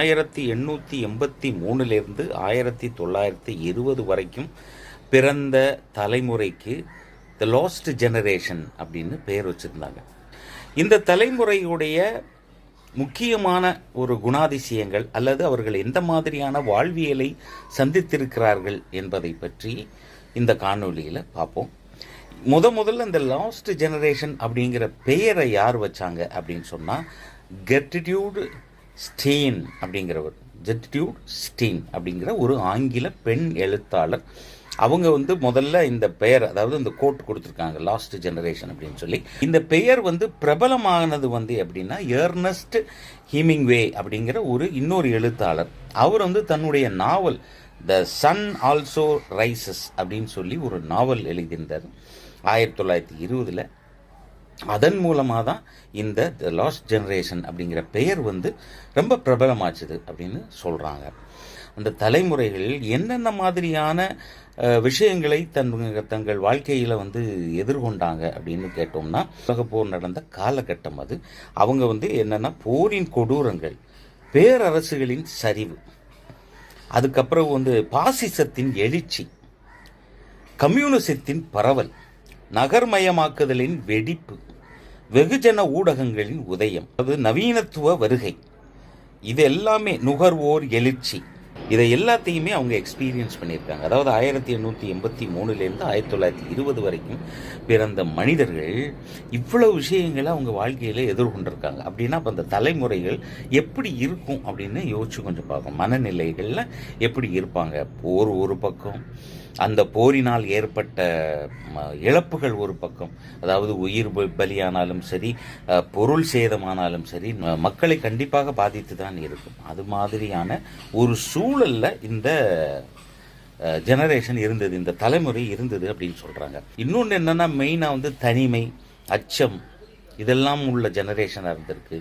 ஆயிரத்தி எண்ணூற்றி எண்பத்தி மூணுலேருந்து ஆயிரத்தி தொள்ளாயிரத்தி இருபது வரைக்கும் பிறந்த தலைமுறைக்கு த லாஸ்ட் ஜெனரேஷன் அப்படின்னு பெயர் வச்சுருந்தாங்க. இந்த தலைமுறையுடைய முக்கியமான ஒரு குணாதிசயங்கள் அல்லது அவர்கள் எந்த மாதிரியான வாழ்வியலை சந்தித்திருக்கிறார்கள் என்பதை பற்றி இந்த காணொலியில் பார்ப்போம். முத முதல்ல இந்த லாஸ்ட் ஜெனரேஷன் அப்படிங்கிற பெயரை யார் வச்சாங்க அப்படின்னு சொன்னால் கெட்டிடியூடு ஸ்டீன் அப்படிங்கிறவர் ஜெட்டிடியூட் ஸ்டீன் அப்படிங்கிற ஒரு ஆங்கில பெண் எழுத்தாளர். அவங்க வந்து முதல்ல இந்த பெயர் அதாவது இந்த கோட் கொடுத்துருக்காங்க லாஸ்ட் ஜெனரேஷன் அப்படின்னு சொல்லி. இந்த பெயர் வந்து பிரபலமானது வந்து எப்படின்னா ஏர்னஸ்ட் ஹீமிங்வே அப்படிங்கிற ஒரு இன்னொரு எழுத்தாளர். அவர் வந்து தன்னுடைய நாவல் த சன் ஆல்சோ ரைசஸ் அப்படின்னு சொல்லி ஒரு நாவல் எழுதியிருந்தார். ஆயிரத்தி தொள்ளாயிரத்தி இருபதில் அதன் மூலமாக தான் இந்த த லாஸ்ட் ஜென்ரேஷன் அப்படிங்கிற பெயர் வந்து ரொம்ப பிரபலமாச்சுது அப்படின்னு சொல்கிறாங்க அந்த தலைமுறைகளில் என்னென்ன மாதிரியான விஷயங்களை தன் தங்கள் வாழ்க்கையில் வந்து எதிர்கொண்டாங்க அப்படின்னு கேட்டோம்னா உலகப்போர் நடந்த காலகட்டம் அது. அவங்க வந்து என்னென்னா போரின் கொடூரங்கள் பேரரசுகளின் சரிவு அதுக்கப்புறம் வந்து பாசிசத்தின் எழுச்சி கம்யூனிசத்தின் பரவல் நகர்மயமாக்குதலின் வெடிப்பு வெகுஜன ஊடகங்களின் உதயம். அது நவீனத்துவ வருகை. இது எல்லாமே நுகர்வோர் எழுச்சி. இதை எல்லாத்தையுமே அவங்க எக்ஸ்பீரியன்ஸ் பண்ணியிருக்காங்க. அதாவது ஆயிரத்தி எண்ணூற்றி எண்பத்தி மூணுலேருந்து ஆயிரத்தி தொள்ளாயிரத்தி இருபது வரைக்கும் பிறந்த மனிதர்கள் இவ்வளோ விஷயங்களை அவங்க வாழ்க்கையில் எதிர்கொண்டிருக்காங்க. அப்படின்னா அப்போ அந்த தலைமுறைகள் எப்படி இருக்கும் அப்படின்னு யோசிச்சு கொஞ்சம் பார்க்கணும் மனநிலைகளில் எப்படி இருப்பாங்க? ஒரு ஒரு பக்கம் அந்த போரினால் ஏற்பட்ட ம, இழப்புகள் ஒரு பக்கம். அதாவது உயிர் பலியானாலும் சரி பொருள் சேதமானாலும் சரி மக்களை கண்டிப்பாக பாதித்து தான் இருக்கும். அது மாதிரியான ஒரு சூழல்ல இந்த ஜெனரேஷன் இருந்தது இந்த தலைமுறை இருந்தது அப்படின்னு சொல்கிறாங்க இன்னொன்று என்னென்னா மெயினாக வந்து தனிமை அச்சம் இதெல்லாம் உள்ள ஜெனரேஷனாக இருந்திருக்கு.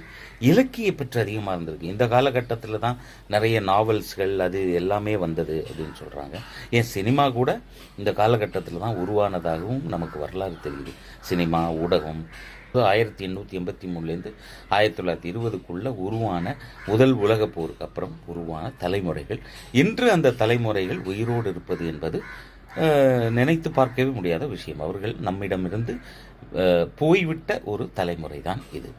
இலக்கிய பற்று அதிகமாக இருந்திருக்கு. இந்த காலகட்டத்தில் தான் நிறைய நாவல்ஸ்கள் அது எல்லாமே வந்தது அப்படின்னு சொல்கிறாங்க ஏன் சினிமா கூட இந்த காலகட்டத்தில் தான் உருவானதாகவும் நமக்கு வரலாறு தெரியுது. சினிமா ஊடகம் ஆயிரத்தி எண்ணூற்றி எண்பத்தி மூணுலேருந்து ஆயிரத்தி தொள்ளாயிரத்தி இருபதுக்குள்ளே உருவான முதல் உலகப் போருக்கு அப்புறம் உருவான தலைமுறைகள். இன்று அந்த தலைமுறைகள் உயிரோடு இருப்பது என்பது நினைத்து பார்க்கவே முடியாத விஷயம். அவர்கள் நம்மிடமிருந்து போய்விட்ட ஒரு தலைமுறை தான் இது.